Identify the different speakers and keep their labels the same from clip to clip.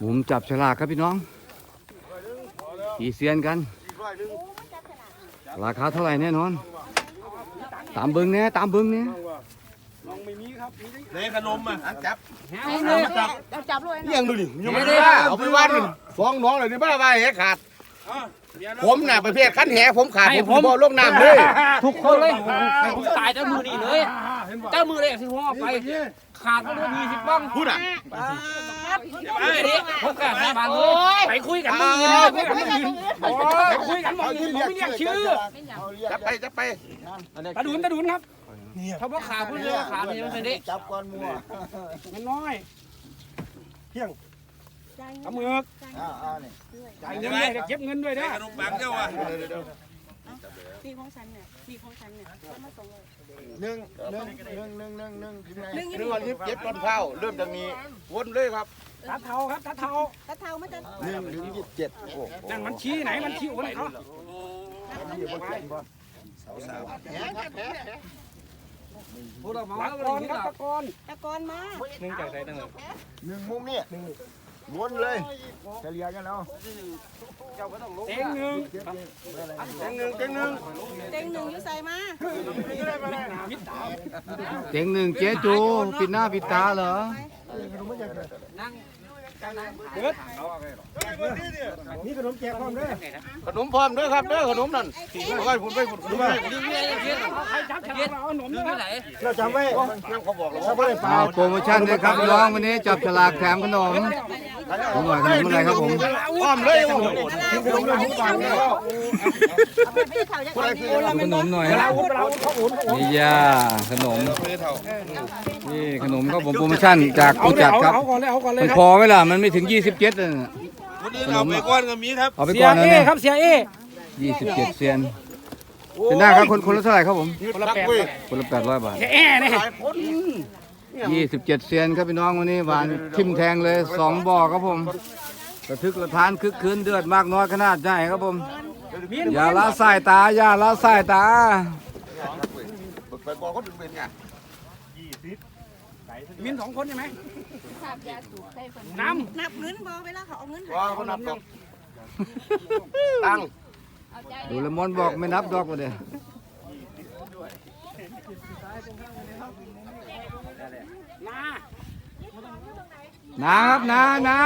Speaker 1: หมุมจับฉลากครับพี่น้องกี่เซียนกัน ราคาเท่าไหร่แน่นอน ตามเบิ้งเนี่ยตามเบิ้งเนี่ย
Speaker 2: ในขนมอะจับ
Speaker 3: จับจับเลย
Speaker 2: เลี้ยงดูดิยังไม่ได้เอาไปวัดฟ้องน้องเลยดิบ้าว่าแหขาดผมน่ะประเภทขั้นแหผมขาดผมบ่ลงน้ำเลย
Speaker 4: ทุกคนเลยผมตายเจ้ามือนี่เลยเจ้ามือเลยสิหัวไป ขาดก็ด้วยมีสิบบ้าง
Speaker 2: พูดอะ
Speaker 4: ไอ้นี่ พบกันนะบางเลยไปคุยกันมึงไปคุยกันมึงยืนไปคุยกันมึงยืนผมไม่เรียกชื่อ
Speaker 2: จับไปจับไป
Speaker 4: ตาดุนตาดุนครับเขาบอกขาพูดเรื่องขาเป็นยังไงดิ
Speaker 5: จับก้อนมัว
Speaker 4: มันน้อยเอามือ
Speaker 5: อ่าอ่านี่
Speaker 4: จ่ายเงินด้วยเก็บเงินด้วยนะ
Speaker 2: ขนมปังเจ้าอะ
Speaker 3: มีของฉันเนี่ยมีของฉันเนี่ยเอามาส่งเลย
Speaker 5: หนึ่งหนึ่งหนึ่งหนึ่งหนึ่งหนึ่งถึงไหน
Speaker 3: หนึ่ง
Speaker 2: เรื่องนี้เจ็บต้นข้าวเริ่มจากนี้วนเลยครับ
Speaker 4: ตาเทาครับตาเทา
Speaker 3: ตะเทามันจะ
Speaker 5: หนึ่งถึงยี่สิบเจ็ดโอ้โห
Speaker 4: นั่นมันชี้ไหนมันชี้โอ้ไหนเขา
Speaker 5: พูดออกมา
Speaker 4: ตะกอนครับตะกอน
Speaker 3: ตะกอนมา
Speaker 5: หนึ่งมุมนี่ วนเลยเฉลี่ยกันแล้ว
Speaker 4: เต็งหนึ่ง
Speaker 2: เต็งหนึ่งเต็งหนึ่ง
Speaker 3: เต็งหนึ่งอยู่ใส่มา
Speaker 4: มิดดาว
Speaker 1: เต็งหนึ่งเจ๊จูปิดหน้าปิดตาเหรอ
Speaker 4: เบิด
Speaker 5: นี่ขนมแจกพร้อมด้วย
Speaker 2: ขนมพร้อมด้วยครับเด้อขนมนั่นไปฝุ่นไปฝุ่นไป
Speaker 4: ใครจับฉลากเอาหนมด้วยครับ
Speaker 5: เราจำไว้
Speaker 2: เขาบอกแล้ว
Speaker 5: เราไม่ได้เปล่า
Speaker 1: เอาโปรโมชั่นด้วยครับพี่น้องวันนี้จับฉลากแถมขนมผมหน่อยขนมอะไรครับผม
Speaker 2: พร้อมเลยโอ้โห
Speaker 5: กินขนมเรื่องทุกวันเลย
Speaker 1: ขนมหน่อยฮะ
Speaker 4: เราเขาอุ่น
Speaker 1: นี่ย่าขนมนี่ขนมก็ผมโปรโมชั่นจากผู้จัดครับ
Speaker 4: เอาก่อนเลยเอาก่อนเลย
Speaker 1: มัน
Speaker 4: ครับ
Speaker 1: พอไหมล่ะมันไม่ถึง 27เลยนะ
Speaker 2: วันนี้เราไปก้อนกับมีครับ
Speaker 1: เอาไป
Speaker 4: เสี
Speaker 1: ก่
Speaker 4: ย
Speaker 1: อนนะ
Speaker 4: เอ
Speaker 1: เนี่ย
Speaker 4: ครับเสียเอ
Speaker 1: 27เซียนเป็นได้ครับคนคนละเท่าไหร่ครับผม
Speaker 4: คนละแปด
Speaker 1: คนละ800บาท
Speaker 4: เสียเอเนี่ย
Speaker 1: 27เซียนครับพี่น้องวันนี้หวานทิมแทงเลยสองบ่อครับผมระทึกระทานคึกคืนเดือดมากน้อยขนาดไหนครับผมอย่าละสายตาอย่าละสายตา
Speaker 2: ไปบอกเขาถึงเป็นไง
Speaker 4: มินสองคนใช่ไหม น้
Speaker 3: นับเงินบอเวลาเขาเอาเงินให้
Speaker 2: ว่าเขานับตกตัง
Speaker 1: ดูละมอนบอกไม่นับดอกมาเด้อำ
Speaker 4: นา
Speaker 1: นาครับนานา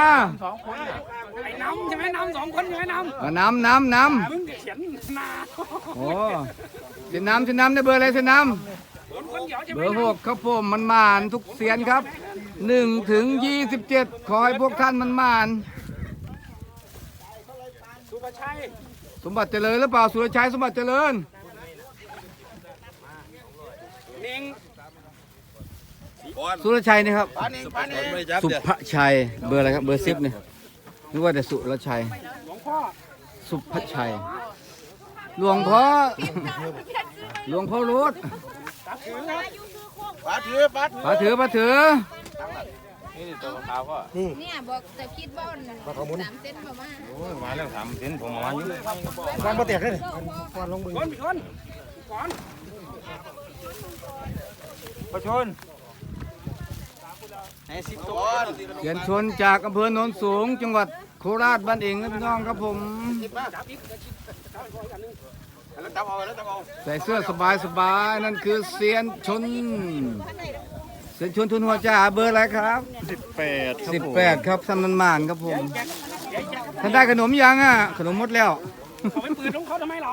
Speaker 4: ไอ้น้ำใช่ไหมน้ำสองคนใช่ไหมน้
Speaker 1: เอาน้ำน้ำน้ำ
Speaker 4: มึงเขียนนาำ
Speaker 1: โอ้เส้นน้ำเส้นน้ำได้เบอร์อะไรเส้นน้
Speaker 4: คนคนเดียวใช่ำไห
Speaker 1: เบ
Speaker 4: ม
Speaker 1: อร์หกครับผมมันมานทุกเสียนครับ หนึ่งถึงยี่สิบเจ็ดขอให้พวกท่านมันมาน
Speaker 4: สุภชัย
Speaker 1: สมบัติเจริญหรือเปล่าสุรชัยสมบัติเจริญ
Speaker 4: เน่ง
Speaker 1: สุรชัยนี่ครับ
Speaker 2: ปานี่ปานี่ไม่จับ
Speaker 1: สุภชัยเบอร์อะไรครับเบอร์สิบนี่นึกว่าแต่สุรชัย
Speaker 4: หลวงพ่อ
Speaker 1: สุภชัย หลวงพ่อ หลวงพ่อรูด
Speaker 4: ตัดถือครับ
Speaker 2: ปาถือปาถือ
Speaker 1: มาถือ มาถือ
Speaker 6: เนี่ยบอกแต่คิดว่าสามเซนประมาณ
Speaker 5: ก้อนมาแตกเลยก้อนลงมือ
Speaker 4: คนมีคนก่อน
Speaker 2: ก้อน
Speaker 1: เขียนชนจากอำเภอโนนสูง จังหวัดโคราชบ้านเองนะพี่น้องครับผม
Speaker 2: แล้วจับเอาแล้วจับเอา
Speaker 1: ใส่เสื้อสบายสบายนั่นคือเสียนชน เสียนชนทุนหัวจ่าเบอร์อะไรครับสิบแปดสิบแปดครับสันมันมานครับผม ท่านได้ขนมยังอะ ขนมหมดแล้ว
Speaker 4: เขาไปปืนของเขาทำไมเหรอ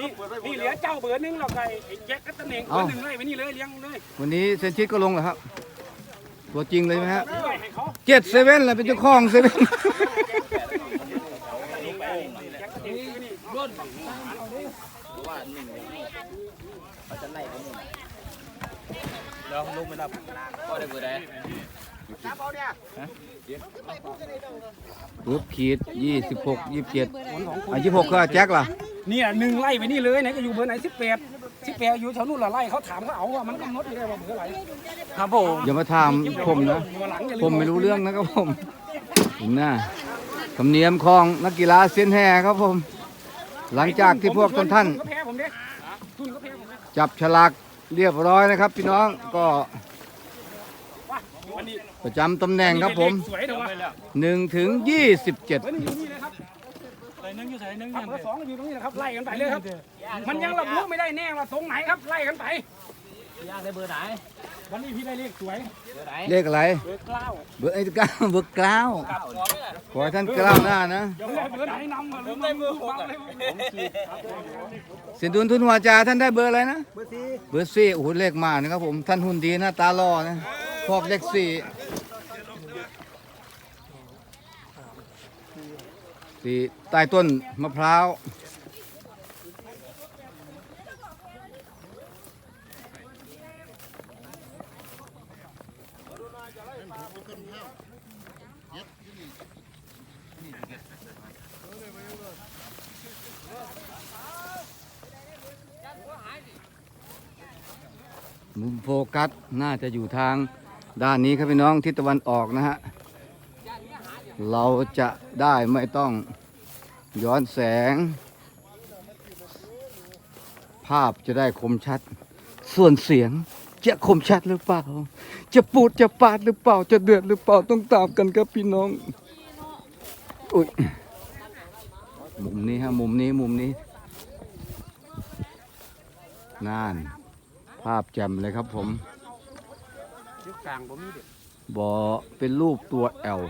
Speaker 4: นี่นี่เหลือเจ้าเบอร์หนึงหรอกไอ้ไอ้แจ็คกัตเตอร์เน่งเบอร์หนึ่งเลยไปนี่เลยเลี้ยงเลย
Speaker 1: วันนี้เซนชิดก็ลงแล้วครับ ตัวจริงเลยไหมฮะ
Speaker 4: ด้วยให้เขา
Speaker 1: เจ็ดเซเว่นเลยเป็นเจ้าของเซเว่น รูปขีดยี่สิบหกยี่สิบเจ็ดอะยี่สิบหกก็แจ็คล่ะ
Speaker 4: เนี่ยหนึ่งไล่ไปนี่เลยไหนก็อยู่เบอร์ไหนสิบแปดสิบแปดอยู่แถวนู้นละไล่เขาถามเขาเอาว่ามันกำหนดไม่ได้ว่าเบอร์อะไรครับผม
Speaker 1: อย่ามาถามผมนะ ผมไม่รู้เรื่องนะครับผมผมน่ะธรรมเนียมของนักกีฬาเซียนแห่ครับผม หลังจากที่พวกท่านท่าน
Speaker 4: ก็แพ้ผมเด้ทุนก็แพ้ผมเด้
Speaker 1: จับฉลาก เรียบร้อยนะครับ พี่น้องก็ประจำตำแหน่งครับผมหนึ่งถึงยี่สิบเจ็ด
Speaker 4: เบอร์หนึ่งอยู่นี่เลยครับใส่หนึ่งอยู่ใส่หนึ่งเบอร์สองอยู่ตรงนี้นะครับไล่กันไปเลยครับ มันยังระบุไม่ได้แน่ว่าตรงไหนครับไล่กันไป ยากได้เบอร์ไหน วันนี้พี่ได้เลขสวย
Speaker 1: เลขอะไร
Speaker 4: เบอร์เก้า
Speaker 1: เบอร์ไอ้เก้าเบอร์เก้าขอให้ท่านกล้าวหน้านะ
Speaker 4: เดี๋ยวได้เบอร์ไหนนำมาผมได้เบอร์หกเลย
Speaker 1: เสียดุลทุนหัวจ่าท่านได้เบอร์อะไรนะ เบอร์สี่เบอร์สี่โอ้โหเลขมากนะครับผม ท่านหุ่นดีหน้าตาหล่อนะพอกเลขสี่สี่ใต้ต้นมะพร้าว มุมโฟกัสน่าจะอยู่ทางด้านนี้ครับพี่น้องทิศตะวันออกนะฮะ เราจะได้ไม่ต้องย้อนแสง ภาพจะได้คมชัด ส่วนเสียงจะคมชัดหรือเปล่า จะปูดจะปาดหรือเปล่า จะเดือดหรือเปล่าต้องตามกันครับพี่น้องอุ้ยมุมนี้ฮะมุมนี้มุมนี้นั่น ภาพแจ่มเลยครับผม
Speaker 4: ยุคกลางผมมีเด็ก
Speaker 1: บอเป็นรูปตัวแอล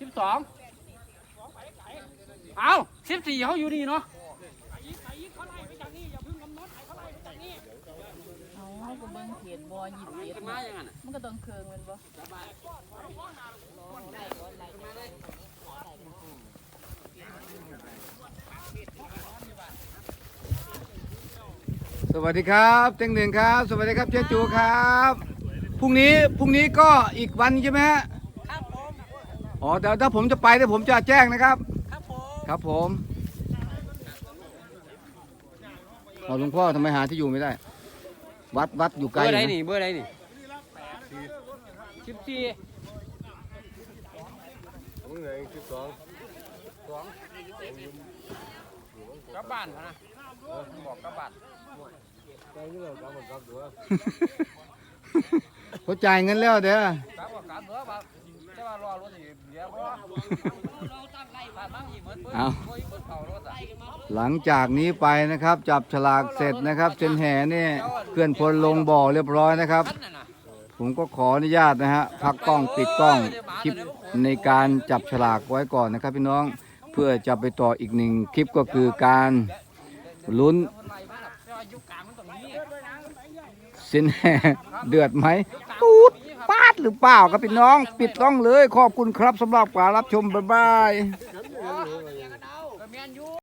Speaker 4: สิบสองเอาสิบสี่เขาอยู่นี่เนาะ
Speaker 6: เอาก็เบิ่งเขียนบ่หยิบเขียน
Speaker 4: มาอย่างนั้น
Speaker 6: มันก็ต้องเคืองแมันบ่
Speaker 1: สวัสดีครับเต็งหนึ่งครับ สวัสดีครับเจ๊จูครับพรุ่งนี้พรุ่งนี้ก็อีกวันใช่ไหมฮะครับผมอ๋อแต่ถ้าผมจะไปเดี๋ยวผมจะแจ้งนะครับ ครับผมครับผมอ๋อหลวงพ่อทำไมหาที่อยู่ไม่ได้ วัดวัดอยู่ไก
Speaker 4: เบ
Speaker 1: ล
Speaker 4: อร์ไหน
Speaker 1: นะ
Speaker 4: นี่เบอร์ไหนนี่สิบสี่
Speaker 5: มึงไหนสิบสอง
Speaker 4: กลับบ้านพะนะ บอกกลับบ้าน
Speaker 5: ใจนี่เรากำลังกลับตัว
Speaker 1: เขาจ่ายเงินแล้วเด้อก
Speaker 4: ลับก็กลับเด้อบ่าจะว่ารอรถอีกเดี๋ยวบ่บ้านบางอีกเหมือนเพิ่น
Speaker 1: เอา
Speaker 4: บ่อีกเพิ่นเข้ารถอะ
Speaker 1: หลังจากนี้ไปนะครับ จับฉลากเสร็จนะครับเส้นแห่นี่เคลื่อนพลลงบ่อเรียบร้อยนะครับ
Speaker 4: คันน่ะนะ
Speaker 1: ผมก็ขออนุญาตนะฮะพักกล้องปิดกล้องคลิปในการจับฉลากไว้ก่อนนะครับ พี่น้องเพื่อจะไปต่ออีกหนึ่งคลิปก็คือการ ลุ้น
Speaker 4: เพิ่นไล่มาน่ะแต่ว่ายุคกลางมันต้องมี
Speaker 1: เส้นแห่เดือดไหมตูดปาดหรือเปล่าครับพี่น้อง ปิดกล้องเลย ขอบคุณครับสำหรับการรับชม บ๊ายบาย